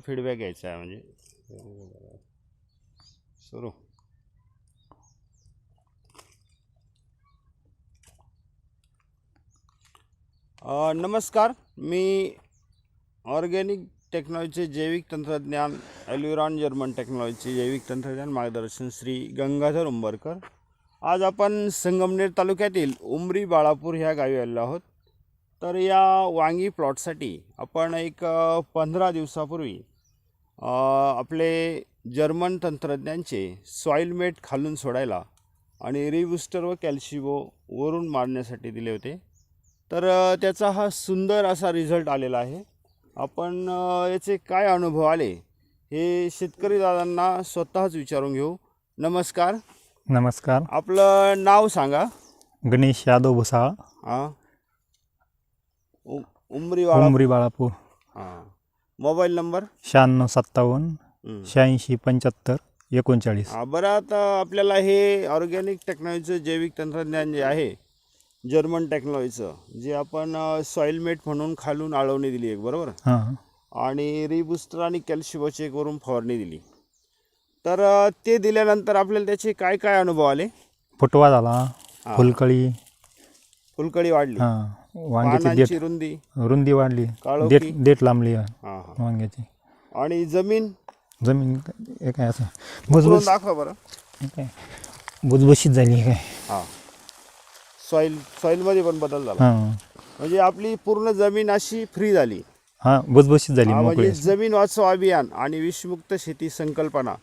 Feedback घ्यायचा आहे म्हणजे. सुरू. नमस्कार. मी ऑर्गॅनिक टेक्नॉलॉजीचे जैविक तंत्रज्ञान एल्युरॉन जर्मन टेक्नॉलॉजीचे जैविक तंत्रज्ञान मार्गदर्शन श्री गंगाधर उंबरकर. आज आपण संगमनेर तालुक्यातील उमरी बाळापूर ह्या गावी आलेलो आहोत. तर या वांगी प्लॉटसाठी आपण एक पंधरा दिवसापूर्वी आपले जर्मन तंत्रज्ञांचे सॉईल मेट खालून सोडायला आणि रिबुस्टर व कॅल्शिबो वरून मारण्यासाठी दिले होते. तर त्याचा हा सुंदर असा रिझल्ट आलेला आहे. आपण याचे काय अनुभव आले हे शेतकरी दादांना स्वतःच विचारून घेऊ. नमस्कार. नमस्कार. आपलं नाव सांगा. गणेश यादव भुसाळ. हां उ उमरी वाळा उमरी बाळापूर हां। Mobile number? शहाण्णव सत्तावन्न. शहाऐंशी पंच्याहत्तर एकोणचाळीस. हा, बरं आता आपल्याला हे ऑर्गॅनिक टेक्नॉलॉजीचं जैविक तंत्रज्ञान जे आहे जर्मन टेक्नॉलॉजीचं जे आपण सॉईल मेट म्हणून खालून आळवणी दिली एक बरोबर? हां आणि रिबुस्टर आणि कॅल्शिबोचे एक वरून फवारणी दिली. तर अ, ते दिल्यानंतर आपल्याला त्याचे काय काय अनुभव आले? फुटवा झाला. फुलकळी फुलकळी वाढली. वांग्याची देठ पानांची रुंदी. रुंदी वाढली. काळोखी. देठ देठ लांबली हां हां. वांग्याची. आणि जमीन? जमीन हे काय असं? भुसभुस दाखवा बरं. हे काय? भुसभुशीत झाली हे काय? हां. सॉईल सॉईलमध्ये पण बदल झाला. हां. म्हणजे आपली पूर्ण जमीन अशी फ्री झाली. हां भुसभुशीत झाली हा, मोकळी. म्हणजे जमीन वाचव अभियान आणि विषमुक्त शेती संकल्पना.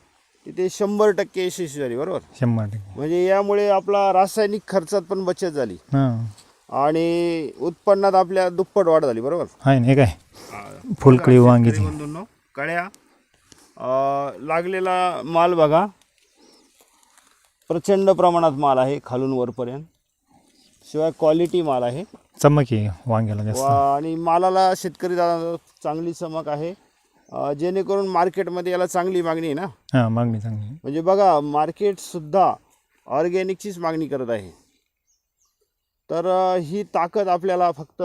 तिथे शंभर टक्के यशस्वी झाली बरोबर? शंभर टक्के. म्हणजे यामुळे आपला रासायनिक खर्चात पण बचत झाली. हां. आणि उत्पन्नात आपल्या दुप्पट वाढ झाली बरोबर? आहे ना हे काय? फुलकळी शेतकरी बंधूंनो, कळ्या. अं, लागलेला माल बघा. प्रचंड प्रमाणात माल आहे खालून वरपर्यंत. शिवाय क्वालिटी माल आहे. चमक आहे वांग्याला व जास्त. आणि मालाला शेतकरी दादा चांगली चमक आहे. अं, जेणेकरून मार्केटमध्ये याला चांगली मागणी आहे ना? हां मागणी चांगली म्हणजे बघा मार्केटसुद्धा ऑर्गॅनिकचीच मागणी करत आहे. तर ही ताकद आपल्याला फक्त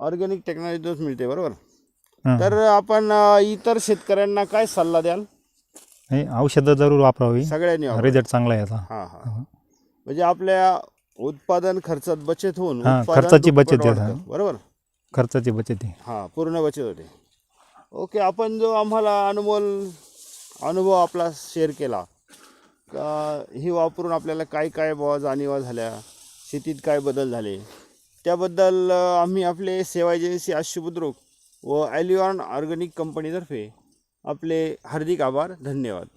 ऑर्गॅनिक टेक्नॉलॉजीतच मिळते बरोबर? तर आपण इतर शेतकऱ्यांना काय सल्ला द्याल? औषधं जरूर वापरावी. सगळ्यांनी. रिझल्ट चांगला आहे याचा हा. हा. म्हणजे आपल्या उत्पादन खर्चात बचत होऊन खर्चाची बचत. बरोबर? खर्चाची बचत आहे. हा पूर्ण बचत होते. ओके आपण जो आम्हाला अनमोल अनुभव आपला शेअर केला का ही वापरून आपल्याला काय काय जाणीवा झाल्या? शेतीत काय बदल झाले? त्याबद्दल आम्ही आपले सेवा एजन्सी आशु बुद्रुक व ॲलिऑन ऑर्गॅनिक कंपनीतर्फे आपले हार्दिक आभार धन्यवाद.